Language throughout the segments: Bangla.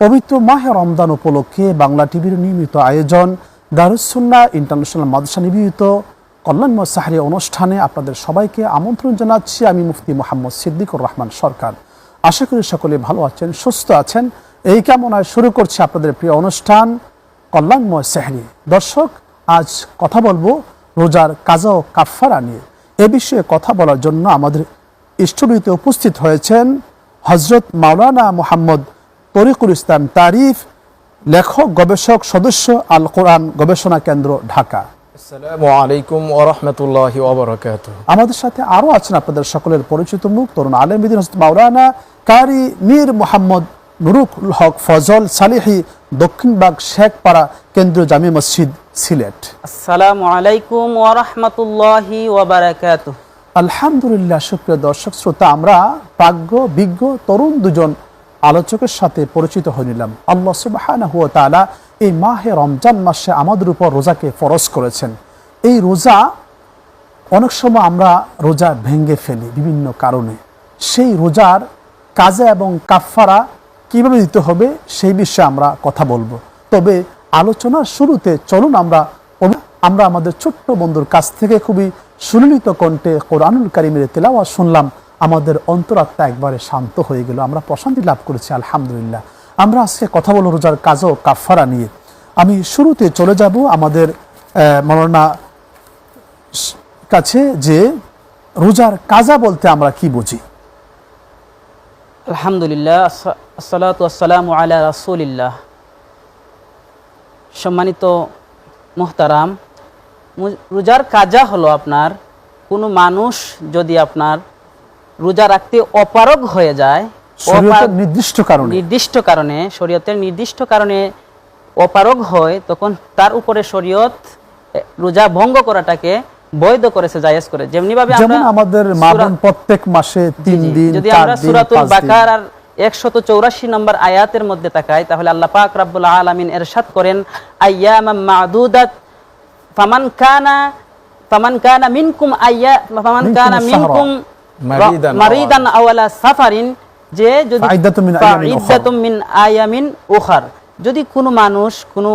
পবিত্র মাহে রমদান উপলক্ষে বাংলা টিভির নিয়মিত আয়োজন দারুসুন্না ইন্টারন্যাশনাল মাদ্রাসা নিবেদিত কল্যাণময় সাহারি অনুষ্ঠানে আপনাদের সবাইকে আমন্ত্রণ জানাচ্ছি আমি মুফতি মোহাম্মদ সিদ্দিকুর রহমান সরকার। আশা করি সকলে ভালো আছেন, সুস্থ আছেন। এই কামনায় শুরু করছি আপনাদের প্রিয় অনুষ্ঠান কল্যাণময় সাহারি। দর্শক, আজ কথা বলব রোজার কাজা ও কাফারা নিয়ে। এ বিষয়ে কথা বলার জন্য আমাদের স্টুডিওতে উপস্থিত হয়েছেন হজরত মাওলানা মোহাম্মদ তরিকুল ইসলাম তারিফ লেখক গবেষক সদস্য আল কোরআন গবেষণা কেন্দ্র ঢাকা। আসসালামু আলাইকুম ও আমাদের সাথে আরও আছেন আপনাদের সকলের পরিচিত মুখ তরুণ আলমদিন হজরত মাওলানা কারি মীর মোহাম্মদ নুরুল হক ফজল সালিহি দক্ষিণবাগ শেখপাড়া কেন্দ্রীয় জামি মসজিদ সিলেট। আসসালামু আলাইকুম ওরহমতুল্লাহি আলহামদুলিল্লাহ সুপ্রিয় দর্শক শ্রোতা আমরা প্রাজ্ঞ বিজ্ঞ তরুণ দুজন আলোচকের সাথে পরিচিত হয়ে নিলাম। আল্লাহ সুবাহানা হুয়া তাআলা এই মাহে রমজান মাসে আমাদের উপর রোজাকে ফরজ করেছেন। এই রোজা অনেক সময় আমরা রোজা ভেঙে ফেলি বিভিন্ন কারণে। সেই রোজার কাজে এবং কাফারা কীভাবে দিতে হবে সেই বিষয়ে আমরা কথা বলব। তবে আলোচনার শুরুতে চলুন আমরা আমরা আমাদের ছোট্ট বন্ধুর কাছ থেকে খুবই সুললিত কণ্ঠে কোরআনুল কারিমের তেলাওয়া শুনলাম। আমাদের অন্তরাত্মা একবারে শান্ত হয়ে গেল। আমরা প্রশান্তি লাভ করেছি, আলহামদুলিল্লাহ। আমরা আজকে কথা বলব রোজার কাজ ও কাফারা নিয়ে। আমি শুরুতে চলে যাব আমাদের মৌলানা কাছে যে রোজার কাজা বলতে আমরা কি বুঝি। আলহামদুলিল্লাহ সম্মানিত মোহতারাম রোজার কাজা হলো আপনার, কোনো মানুষ যদি আপনার রোজা রাখতে অপারগ হয়ে যায় নির্দিষ্ট কারণে। নির্দিষ্ট কারণে শরীয়তের নির্দিষ্ট কারণে অপারগ হয় তখন তার উপরে শরীয়ত রোজা ভঙ্গ করাটাকে বৈধ করেছে জায়েজ করে। যেমনি ভাবে যেমন আমরা আমাদের মা বোন প্রত্যেক মাসে তিন জি, জি। দিন যদি আমরা সূরাতুল বাকার আর একশত চৌরাশি নম্বর আয়াতের মধ্যে তাকাই তাহলে আল্লাহ পাক রাব্বুল আলামিন এরশাদ করেন আইয়ামাম মাদুদাত ফামান কানা ফামান কানা মিনকুম আইয়া ফামান কানা মিনকুম মারিদান আওয়ালা সাফারিন যে যদি মিন মিন আয়ামিন উখার যদি কোনো মানুষ কোনো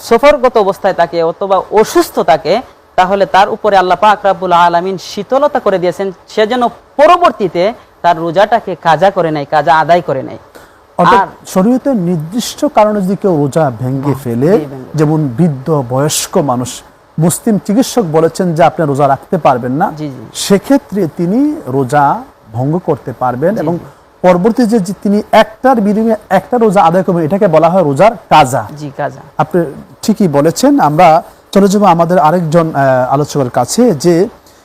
সফরগত অবস্থায় থাকে অথবা অসুস্থ থাকে তাহলে তার উপরে আল্লাহ পাক রাব্বুল আলামিন শীতলতা করে দিয়েছেন। সে যেন পরবর্তীতে তার রোজাটাকে কাজা করে নেয় কাজা আদায় করে নেয়। শরীয়তের নির্দিষ্ট কারণে যদি কেউ রোজা ভেঙে ফেলে। যেমন বৃদ্ধ বয়স্ক মানুষ মুসলিম চিকিৎসক বলেছেন যে আপনি রোজা রাখতে পারবেন না। জি, জি। সেক্ষেত্রে তিনি রোজা ভঙ্গ করতে পারবেন এবং পরবর্তী যে যে তিনি একটার বিনিময়ে একটা রোজা আদায় করবেন এটাকে বলা হয় রোজার কাজা। জি কাজা। আপনি ঠিকই বলেছেন আমরা চলে যাব আমাদের আরেকজন আলোচকের কাছে যে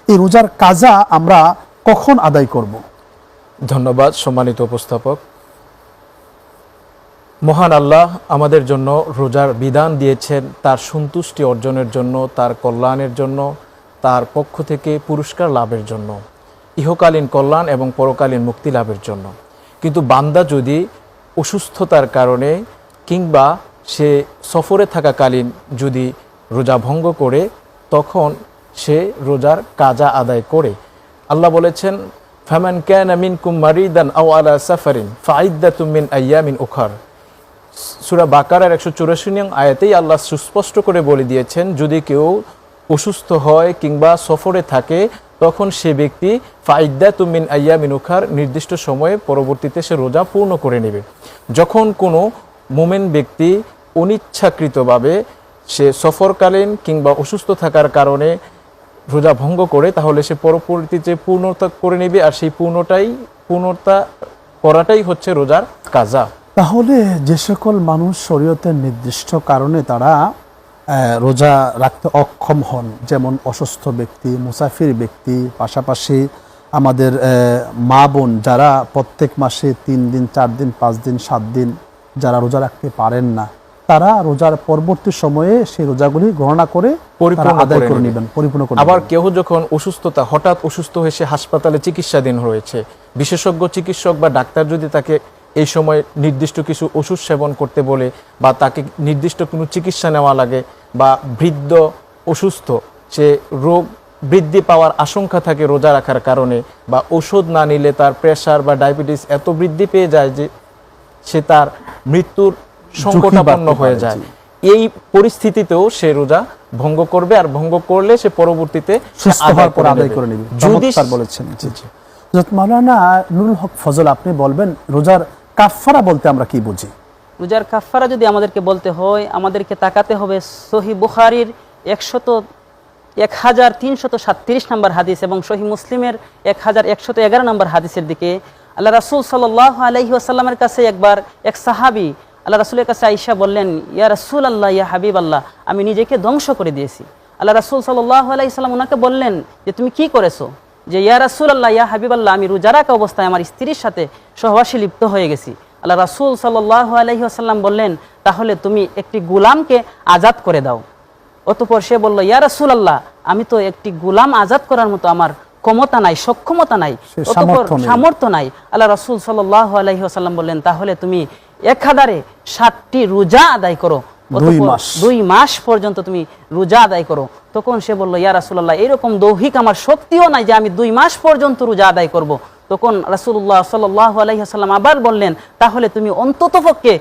এই রোজার কাজা আমরা কখন আদায় করব। ধন্যবাদ সম্মানিত উপস্থাপক। মহান আল্লাহ আমাদের জন্য রোজার বিধান দিয়েছেন, তার সন্তুষ্টি অর্জনের জন্য, তার কল্যাণের জন্য, তার পক্ষ থেকে পুরস্কার লাভের জন্য, ইহকালীন কল্যাণ এবং পরকালীন মুক্তি লাভের জন্য। কিন্তু বান্দা যদি অসুস্থতার কারণে কিংবা সে সফরে থাকাকালীন যদি রোজা ভঙ্গ করে, তখন সে রোজার কাজা আদায় করে। আল্লাহ বলেছেন, ফামান কানা মিনকুম মারিদান আও আলা সাফারিন ফাইদ্দাতুম মিন আইয়ামিন উখার। সূরা বাকারার একশো চুরাশি নং আয়াতেই আল্লাহ সুস্পষ্ট করে বলে দিয়েছেন, যদি কেউ অসুস্থ হয় কিংবা সফরে থাকে, তখন সে ব্যক্তি ফাইদ্দা তুমিন আইয়া মিনুখার নির্দিষ্ট সময়ে পরবর্তীতে সে রোজা পূর্ণ করে নেবে। যখন কোনো মোমেন ব্যক্তি অনিচ্ছাকৃতভাবে সে সফরকালীন কিংবা অসুস্থ থাকার কারণে রোজা ভঙ্গ করে, তাহলে সে পরবর্তীতে পূর্ণতা করে নেবে, আর সেই পূর্ণটাই, পূর্ণতা করাটাই হচ্ছে রোজার কাজা। তাহলে যে সকল মানুষ শরীয়তের নির্দিষ্ট কারণে তারা রোজা রাখতে অক্ষম হন যেমন অসুস্থ ব্যক্তি মুসাফির ব্যক্তি পাশাপাশি আমাদের মা বোন যারা প্রত্যেক মাসে তিন দিন চার দিন পাঁচ দিন সাত দিন যারা রোজা রাখতে পারেন না তারা রোজার পরবর্তী সময়ে সেই রোজাগুলি গণনা করে পরিপূর্ণ আদায় করে। নেবেন পরিপূর্ণ করে আবার কেউ যখন অসুস্থতা হঠাৎ অসুস্থ হয়ে সে হাসপাতালে চিকিৎসাধীন রয়েছে বিশেষজ্ঞ চিকিৎসক বা ডাক্তার যদি তাকে এই সময় নির্দিষ্ট কিছু ওষুধ সেবন করতে বলে বা তাকে নির্দিষ্ট কোনো চিকিৎসা নেওয়া লাগে বা বৃদ্ধ অসুস্থ সে রোগ বৃদ্ধি পাওয়ার আশঙ্কা থাকে রোজা রাখার কারণে বা ওষুধ না নিলে তার প্রেশার বা ডায়াবেটিস এত বৃদ্ধি পেয়ে যায় যে সে তার মৃত্যুর সংকটাপন্ন হয়ে যায়। এই পরিস্থিতিতেও সে রোজা ভঙ্গ করবে আর ভঙ্গ করলে সে পরবর্তীতে আদায় করে নেবে। যদি বলেছেন। মাওলানা নুরুল হক ফজল আপনি বলবেন রোজার কাফফারা বলতে আমরা কি বুঝি? রোজার কাফারা যদি আমাদেরকে বলতে হয়, আমাদেরকে তাকাতে হবে সহি বুখারির একশত এক হাজার তিনশত সাতত্রিশ নম্বর হাদিস এবং সহি মুসলিমের এক হাজার একশত এগারো নম্বর হাদিসের দিকে আল্লাহ রাসুল সাল্লাহ আলহি আসাল্লামের কাছে একবার এক সাহাবি আল্লাহ রাসুলের কাছে আইসা বললেন, ইয়া রাসুল আল্লাহ ইয়া হাবিব আল্লাহ আমি নিজেকে ধ্বংস করে দিয়েছি। আল্লাহ রাসুল সাল্লাহ আলাইসাল্লাম ওনাকে বললেন যে, তুমি কি করেছ? যে ইয়া রাসুল আল্লাহ ইয়া হাবিব আল্লাহ আমি রোজা রাখা অবস্থায় আমার স্ত্রীর সাথে সহবাসী লিপ্ত হয়ে গেছি। আল্লাহ রাসুল সাল্লাহ আলহি আসাল্লাম বললেন তাহলে তুমি একটি গুলামকে আজাদ করে দাও। অতপর সে বলল ইয়া রাসুল আল্লাহ আমি তো একটি গুলাম আজাদ করার মতো আমার ক্ষমতা নাই সক্ষমতা নাই অতঃপর সামর্থ্য সামর্থ্য নাই। আল্লাহ রাসুল সাল্লাহ আলহি আসাল্লাম বললেন তাহলে তুমি এক হাজারে ষাটটি রোজা আদায় করো। দুই মাস। দুই মাস পর্যন্ত তুমি রোজা আদায় করো তখন সে বলল ইয়া রাসুল্লাহ এরকম দৌহিক আমার শক্তিও নাই যে আমি দুই মাস পর্যন্ত রোজা আদায় করব। তখন রাসুল্লাহ সাল্লাহ আলাইসাল্লাম আবার বললেন তাহলে তুমি অন্ততপক্ষে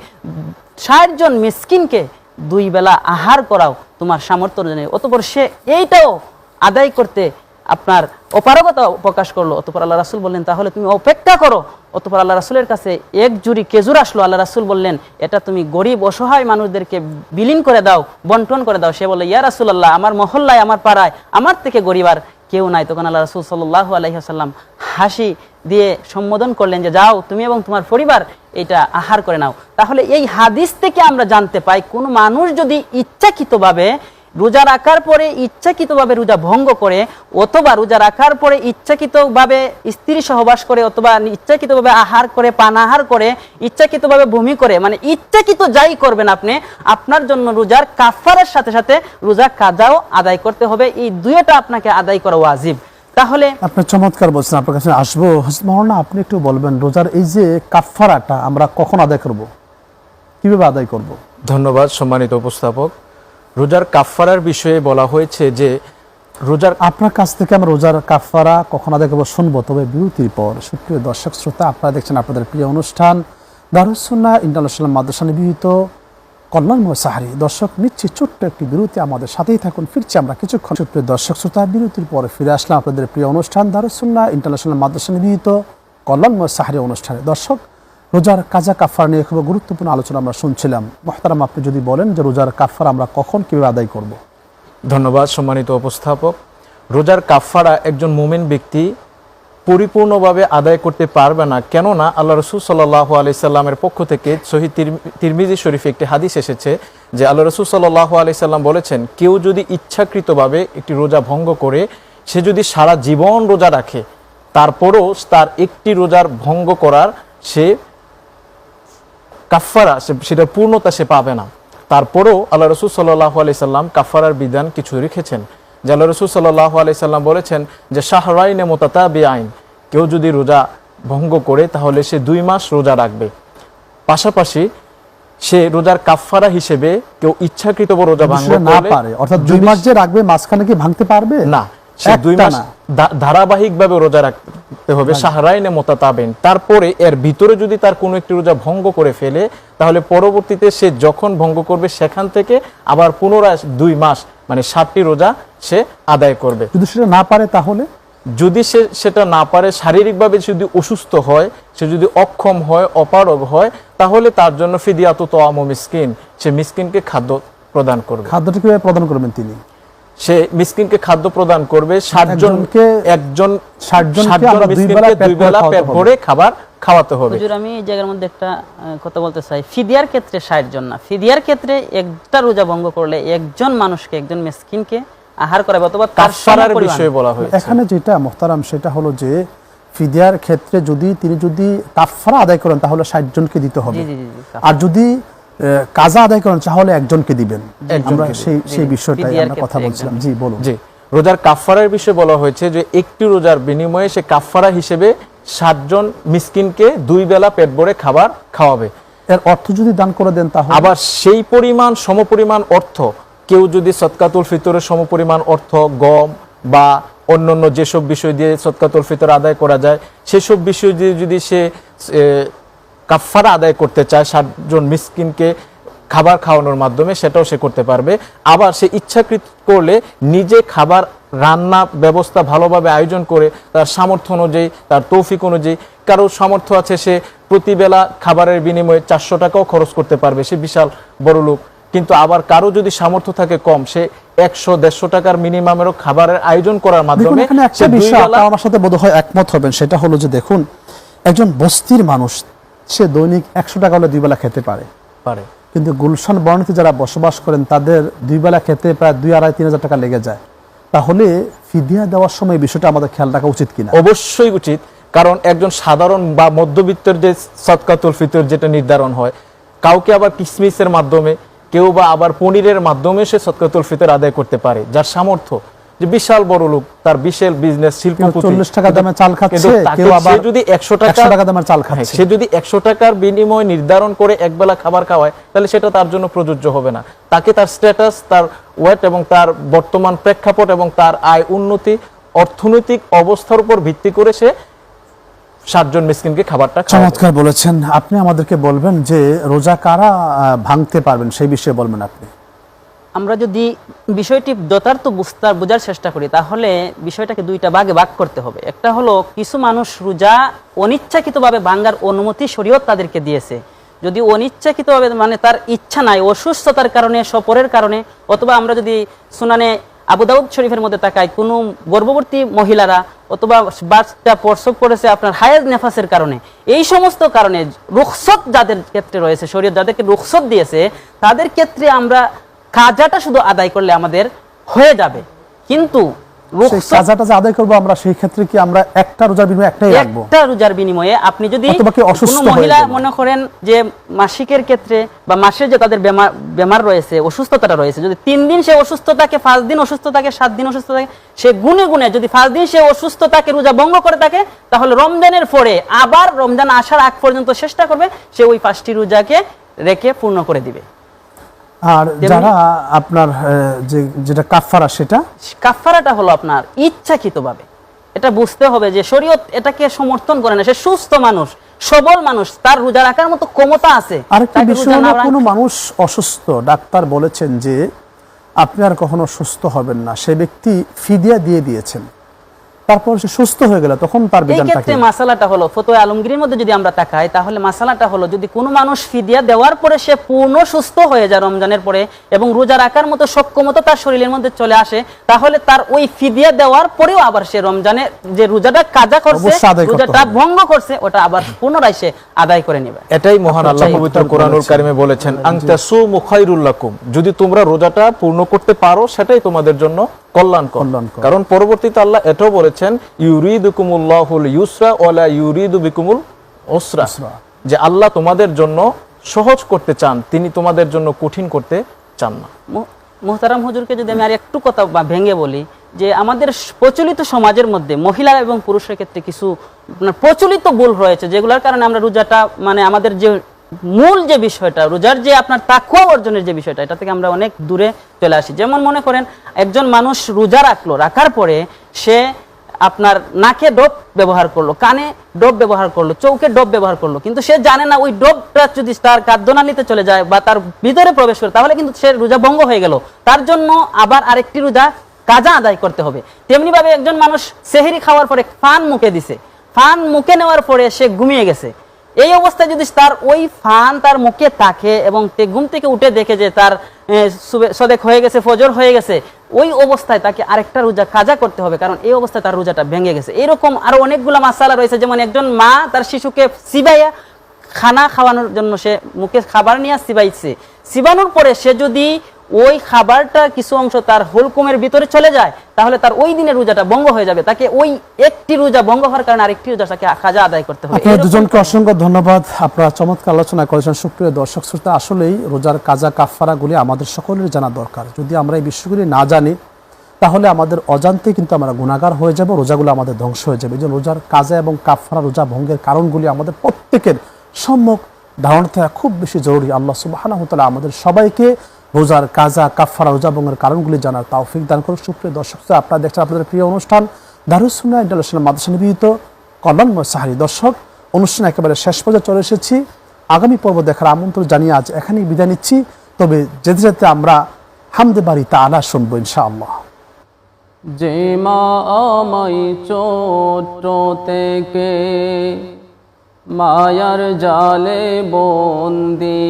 ষাট জন মিসকিনকে দুই বেলা আহার করাও তোমার সামর্থ্য নেই অতপর সে এইটাও আদায় করতে আপনার অপারগতা প্রকাশ করল। অতপর আল্লাহ রাসুল বললেন, তাহলে তুমি অপেক্ষা করো। অতপর আল্লাহ রাসুলের কাছে এক জুড়ি কেজুর আসলো। আল্লাহ রাসুল বললেন, এটা তুমি গরিব, অসহায় মানুষদেরকে বিলীন করে দাও, বন্টন করে দাও। সে বলে ইয়া রাসুল আল্লাহ আমার মহল্লায়, আমার পাড়ায়, আমার থেকে গরিব আর কেউ নাই। তখন আল্লাহ রাসুল সাল্লাহ আলহিহাসাল্লাম হাসি দিয়ে সম্বোধন করলেন যে, যাও তুমি এবং তোমার পরিবার এটা আহার করে নাও। তাহলে এই হাদিস থেকে আমরা জানতে পাই, কোন মানুষ যদি ইচ্ছাকৃতভাবে রোজা রাখার পরে ইচ্ছাকৃতভাবে রোজা ভঙ্গ করে অথবা রোজা রাখার পরে ইচ্ছাকৃতভাবে স্ত্রী সহবাস করে অথবা ইচ্ছাকৃতভাবে আহার করে পানাহার করে ইচ্ছাকৃতভাবে ভূমি করে মানে ইচ্ছাকৃত যাই করবেন আপনি আপনার জন্য রোজার কাফারের সাথে সাথে রোজা কাজাও আদায় করতে হবে। এই দুইটা আপনাকে আদায় করা ওয়াজিব। তাহলে আপনি চমৎকার বলছেন আপনার কাছে আসব। মাওলানা আপনি একটু বলবেন রোজার এই যে কাফারাটা আমরা কখন আদায় করব? কীভাবে আদায় করব? ধন্যবাদ সম্মানিত উপস্থাপক। রোজার কাফফারার বিষয়ে বলা হয়েছে যে রোজার আপনার কাছ থেকে আমরা রোজার কাফারা কখন করব শুনব, তবে বিরতির পর। সুপ্রিয় দর্শক, শ্রোতা, আপনারা দেখছেন আপনাদের প্রিয় অনুষ্ঠান দারুসুন্না ইন্টারন্যাশনাল মাদ্রাসা নিবেদিত কল্যাণময় সাহারি। দর্শক, নিচ্ছি ছোট্ট একটি বিরতি, আমাদের সাথেই থাকুন, ফিরছি আমরা কিছুক্ষণ। সুপ্রিয় দর্শক, শ্রোতা, বিরতির পরে ফিরে আসলাম আপনাদের প্রিয় অনুষ্ঠান দারুসুন্না ইন্টারন্যাশনাল মাদ্রাসা নিবেদিত কল্যাণময় সাহারি অনুষ্ঠানে। দর্শক রোজার কাজা কাফার নিয়ে খুব গুরুত্বপূর্ণ আলোচনা আমরা শুনছিলাম। মোহতারাম, আপনি যদি বলেন যে রোজার কাফার আমরা কখন কীভাবে আদায় করব? ধন্যবাদ সম্মানিত উপস্থাপক। রোজার কাফফারা একজন মুমিন ব্যক্তি পরিপূর্ণভাবে আদায় করতে পারবে না, কেননা আল্লাহ রসুল সাল্লাহ আলি সাল্লামের পক্ষ থেকে শহীদ তিরমিজি শরীফে একটি হাদিস এসেছে যে আল্লাহ রসুল সাল্লাহ আলি সাল্লাম বলেছেন, কেউ যদি ইচ্ছাকৃতভাবে একটি রোজা ভঙ্গ করে, সে যদি সারা জীবন রোজা রাখে, তারপরও তার একটি রোজার ভঙ্গ করার সে কাফারা সেটা পূর্ণতা সে পাবে না। তারপরেও আল্লাহ রসুল সাল্লাহ আলি সাল্লাম কাফারার বিধান কিছু রেখেছেন। যে আল্লাহ রসুল সাল্লাহ আলি সাল্লাম বলেছেন যে শাহরাইনে মোতাতা বে আইন কেউ যদি রোজা ভঙ্গ করে তাহলে সে দুই মাস রোজা রাখবে। পাশাপাশি সে রোজার কাফারা হিসেবে কেউ ইচ্ছাকৃত রোজা সে না পারে অর্থাৎ দুই মাস যে রাখবে মাঝখানে কি ভাঙতে পারবে? না। সে দুই মাস ধারাবাহিকভাবে রোজা রাখতে হবে সাহারাইনে মোতাতাবেন। তারপরে এর ভিতরে যদি তার কোনো একটি রোজা ভঙ্গ করে ফেলে তাহলে পরবর্তীতে সে যখন ভঙ্গ করবে সেখান থেকে আবার পুনরায় দুই মাস মানে সাতটি রোজা সে আদায় করবে। যদি সেটা না পারে তাহলে? যদি সে সেটা না পারে শারীরিকভাবে যদি অসুস্থ হয় সে যদি অক্ষম হয় অপারগ হয় তাহলে তার জন্য ফিদিয়াত তো মিসকিন। সে মিসকিনকে খাদ্য প্রদান করবে। খাদ্যটা কীভাবে প্রদান করবেন তিনি? সে মিসকিনকে খাদ্য প্রদান করবে ষাট জনকে একজনকে- একজন 60 জনকে ষাট জন আমরা দুই মিসকিনকে দুই বেলা পেট ভরে খাবার খাওয়াতে হবে। হুজুর আমি এই জায়গার মধ্যে একটা কথা বলতে চাই। ফিদিয়ার ক্ষেত্রে ষাট জন না। ফিদিয়ার ক্ষেত্রে একটা রোজা ভঙ্গ করলে একজন মানুষকে একজন মেসকিনকে আহার করাবে অথবা তার সমপরিমাণ। বিষয়ে বলা হয়েছে। এখানে যেটা মোহতারাম সেটা হলো যে ফিদিয়ার ক্ষেত্রে যদি তিনি যদি কাফারা আদায় করেন তাহলে ষাট জনকে দিতে হবে। আর যদি কাজা আদায় করেন তাহলে একজনকে দিবেন। আমরা সেই সেই বিষয়টাই আমরা কথা বলছিলাম। জি বলুন। জি রোজার কাফারার বিষয়ে বলা হয়েছে যে একটি রোজার বিনিময়ে সে কাফারা হিসেবে সাতজন মিসকিনকে দুই বেলা পেট ভরে খাবার খাওয়াবে। এর অর্থ যদি দান করে দেন তাহলে? আবার সেই পরিমাণ সমপরিমাণ অর্থ কেউ যদি সৎকাতুল ফিতরের সমপরিমাণ অর্থ গম বা অন্যান্য যেসব বিষয় দিয়ে সৎকাতুল ফিতর আদায় করা যায় সেসব বিষয় দিয়ে যদি সে কাফফারা আদায় করতে চায় ষাটজন মিসকিনকে খাবার খাওয়ানোর মাধ্যমে সেটাও সে করতে পারবে। আবার সে ইচ্ছাকৃত করলে নিজে খাবার রান্না ব্যবস্থা ভালোভাবে আয়োজন করে তার সামর্থ্য অনুযায়ী তার তৌফিক অনুযায়ী কারও সামর্থ্য আছে সে প্রতিবেলা খাবারের বিনিময়ে চারশো টাকাও খরচ করতে পারবে সে বিশাল বড় লোক। কিন্তু আবার কারও যদি সামর্থ্য থাকে কম সে একশো দেড়শো টাকার মিনিমামেরও খাবারের আয়োজন করার মাধ্যমে আমার সাথে বোধ হয় একমত হবেন সেটা হলো যে দেখুন একজন বস্তির মানুষ সে দৈনিক একশো টাকা হলে দুই বেলা খেতে পারে। পারে। কিন্তু গুলশান বর্ণিতে যারা বসবাস করেন তাদের দুই বেলা খেতে প্রায় দুই আড়াই তিন হাজার টাকা লেগে যায়। তাহলে ফিদিয়া দেওয়ার সময় বিষয়টা আমাদের খেয়াল রাখা উচিত কিনা? অবশ্যই উচিত কারণ একজন সাধারণ বা মধ্যবিত্তের যে সৎকাতুল ফিতর যেটা নির্ধারণ হয় কাউকে আবার কিসমিসের মাধ্যমে কেউ বা আবার পনিরের মাধ্যমে সে সৎকাতুল ফিতর আদায় করতে পারে যার সামর্থ্য। যে বিশাল বড় লোক তার বিশাল বিজনেস শিল্পপতি। চল্লিশ টাকা দামে চাল খাচ্ছে কেউ আবার সে যদি একশো টাকা একশো টাকা দামের চাল খাচ্ছে। সে যদি একশো টাকার বিনিময় নির্ধারণ করে একবেলা খাবার খাওয়ায় তাহলে সেটা তার জন্য প্রযোজ্য হবে না। তাকে তার স্ট্যাটাস তার ওয়েট এবং তার বর্তমান প্রেক্ষাপট এবং তার আয় উন্নতি অর্থনৈতিক অবস্থার উপর ভিত্তি করে সে সাতজন মিসকিনকে খাবারটা চমৎকার বলেছেন। আপনি আমাদেরকে বলবেন যে রোজা কারা ভাঙতে পারবেন সেই বিষয়ে বলবেন আপনি। আমরা যদি বিষয়টি যথার্থ বুঝতার, বোঝার চেষ্টা করি, তাহলে বিষয়টাকে দুইটা ভাগে ভাগ করতে হবে। একটা হলো, কিছু মানুষ রোজা অনিচ্ছাকৃতভাবে ভাঙ্গার অনুমতি শরীয়ত তাদেরকে দিয়েছে। যদি অনিচ্ছাকৃতভাবে মানে তার ইচ্ছা নাই, অসুস্থতার কারণে সপরের কারণে, অথবা আমরা যদি সুনানে আবু দাউদ শরীফের মধ্যে তাকাই, কোনো গর্ভবতী মহিলারা, অথবা বাচ্চা প্রসব করেছে আপনার হায়াজ নেফাসের কারণে, এই সমস্ত কারণে রুখসত যাদের ক্ষেত্রে রয়েছে, শরীয়ত যাদেরকে রুখসত দিয়েছে, তাদের ক্ষেত্রে আমরা কাজাটা শুধু আদায় করলে আমাদের হয়ে যাবে। কিন্তু কাজাটা যে আদায় করব আমরা সেই ক্ষেত্রে কি আমরা একটা রোজার বিনিময়ে একটাই রাখব? একটা রোজার বিনিময়ে আপনি যদি অথবা কেউ অসুস্থ কোনো মহিলা মনে করেন যে মাসিকের ক্ষেত্রে বা মাসের যে তাদের বেমার বেমার রয়েছে অসুস্থতাটা রয়েছে যদি তিন দিন সে অসুস্থ পাঁচ দিন অসুস্থ থাকে সাত দিন অসুস্থ থাকে সে গুনে গুনে যদি পাঁচ দিন সে অসুস্থ থাকে রোজা ভঙ্গ করে থাকে তাহলে রমজানের পরে আবার রমজান আসার আগ পর্যন্ত চেষ্টা করবে সে ওই পাঁচটি রোজাকে রেখে পূর্ণ করে দিবে। আর যারা আপনার যে যেটা কাফারা সেটা? কাফারাটা হলো আপনার ইচ্ছাকৃতভাবে। এটা বুঝতে হবে যে শরীয়ত এটাকে সমর্থন করে না। সে সুস্থ মানুষ সবল মানুষ তার রোজা রাখার মতো ক্ষমতা আছে। আরেকটা বিষয় হলো কোনো মানুষ অসুস্থ ডাক্তার বলেছেন যে আপনি আর কখনো সুস্থ হবেন না। সে ব্যক্তি ফিদিয়া দিয়ে দিয়েছেন। তারপর সে সুস্থ হয়ে গেল তখন তার এই বিধানটা ক্ষেত্রে মাসালাটা হলো ফতোয়া আলমগীরের মধ্যে যদি আমরা তাকাই তাহলে মাসালাটা হলো যদি কোনো মানুষ ফিদিয়া দেওয়ার পরে সে পূর্ণ সুস্থ হয়ে যায় রমজানের পরে এবং রোজা রাখার মতো সক্ষমতা তার শরীরের মধ্যে চলে আসে তাহলে তার ওই ফিদিয়া দেওয়ার পরেও আবার সে রমজানে যে রোজাটা কাজা করছে রোজাটা ভঙ্গ করছে ওটা আবার পুনরায় সে আদায় করে নেবে। এটাই মহান আল্লাহ পবিত্র কোরআনুল বলেছেন। কারিমে বলেছেন আংতাসু মুখাইরুল্লাকুম যদি তোমরা রোজাটা পূর্ণ করতে পারো সেটাই তোমাদের জন্য কল্যাণকর। কারণ পরবর্তীতে আল্লাহ এটাও বলেছেন ইউরিদুকুমুল্লাহুল ইউসরা ওয়ালা ইউরিদু বিকুমুল ওসরা। যে আল্লাহ তোমাদের জন্য সহজ করতে চান তিনি তোমাদের জন্য কঠিন করতে চান না মোহতারাম হুজুরকে যদি আমি আর একটু কথা বা ভেঙে বলি যে আমাদের প্রচলিত সমাজের মধ্যে মহিলা এবং পুরুষের ক্ষেত্রে কিছু আপনার প্রচলিত ভুল রয়েছে যেগুলোর কারণে আমরা রোজাটা মানে আমাদের যে মূল যে বিষয়টা, রোজার যে আপনার তাকুয়া অর্জনের যে বিষয়টা, এটা থেকে আমরা অনেক দূরে চলে আসি। যেমন মনে করেন, একজন মানুষ রোজা রাখল, রাখার পরে সে আপনার নাকে ডোব ব্যবহার করল, কানে ডোব ব্যবহার করল, চৌকে ডোব ব্যবহার করল, কিন্তু সে জানে না ওই ডোবটা যদি তার খাদ্যনালীতে চলে যায় বা তার ভিতরে প্রবেশ করে, তাহলে কিন্তু সে রোজা ভঙ্গ হয়ে গেল। তার জন্য আবার আরেকটি রোজা কাজা আদায় করতে হবে। তেমনি ভাবে একজন মানুষ সেহেরি খাওয়ার পরে ফান মুখে দিছে। ফান মুখে নেওয়ার পরে সে ঘুমিয়ে গেছে। এই অবস্থায় যদি তার ওই ফান তার মুখে থাকে এবং ঘুম থেকে উঠে দেখে যে তার সদেক হয়ে গেছে, ফজর হয়ে গেছে, ওই অবস্থায় তাকে আরেকটা রোজা কাজা করতে হবে। কারণ এই অবস্থায় তার রোজাটা ভেঙে গেছে। এরকম আরও অনেকগুলো মাসালা রয়েছে। যেমন একজন মা তার শিশুকে সিবাইয়া খানা খাওয়ানোর জন্য সে মুখে খাবার নিয়ে সিবাইছে। সিবানোর পরে সে যদি ওই খাবারটা কিছু অংশ তার হুলকুমের ভিতরে চলে যায় তাহলে তার ওই দিনের রোজাটা ভঙ্গ হয়ে যাবে। তাকে ওই একটি রোজা ভঙ্গ হওয়ার কারণে আরেকটি রোজা তাকে খাজা আদায় করতে হবে। আপনারা দুজনকে অসংখ্য ধন্যবাদ। আপনারা চমৎকার আলোচনা করেছেন। সুপ্রিয় দর্শক শ্রোতা আসলেই রোজার কাজা কাফারাগুলি আমাদের সকলের জানা দরকার। যদি আমরা এই বিষয়গুলি না জানি তাহলে আমাদের অজান্তে কিন্তু আমরা গুণাগার হয়ে যাব রোজাগুলো আমাদের ধ্বংস হয়ে যাবে। এই জন্য রোজার কাজা এবং কাফারা রোজা ভঙ্গের কারণগুলি আমাদের প্রত্যেকের সম্মুখ ধারণা থাকা খুব বেশি জরুরি। আল্লাহ সুবাহ আমাদের সবাইকে রোজার কাজা কাফারা রোজা বঙ্গের কারণগুলি জানার তাওফিক দান করুন। সুপ্রিয় দর্শক আপনারা দেখছেন আপনাদের প্রিয় অনুষ্ঠান দারুসুন্না ইন্টারন্যাশনাল মাদ্রাসা নিবেদিত কলম সাহারি দর্শক, অনুষ্ঠান একেবারে শেষ পর্যায়ে চলে এসেছি। আগামী পর্ব দেখার আমন্ত্রণ জানিয়ে আজ এখানেই বিদায় নিচ্ছি। তবে যেতে যেতে আমরা হামদে বাড়ি তালা শুনব ইনশাআল্লাহ। যে মা আমায় ছোট থেকে মায়ার জালে বন্দি